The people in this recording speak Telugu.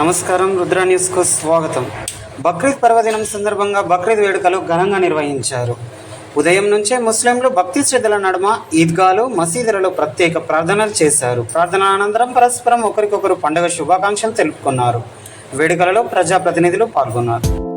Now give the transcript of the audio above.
నమస్కారం రుద్ర న్యూస్కు స్వాగతం. బక్రీద్ పర్వదినం సందర్భంగా బక్రీద్ వేడుకలు ఘనంగా నిర్వహించారు. ఉదయం నుంచే ముస్లింలు భక్తి శ్రద్ధల నడుమ ఈద్గాలు మసీదులలో ప్రత్యేక ప్రార్థనలు చేశారు. ప్రార్థన అనంతరం పరస్పరం ఒకరికొకరు పండుగ శుభాకాంక్షలు తెలుపుకున్నారు. వేడుకలలో ప్రజాప్రతినిధులు పాల్గొన్నారు.